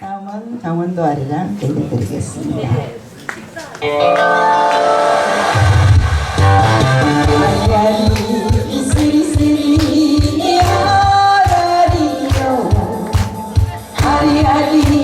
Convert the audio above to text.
다음은 강원도 아리랑 들려드리겠습니다. 아리아리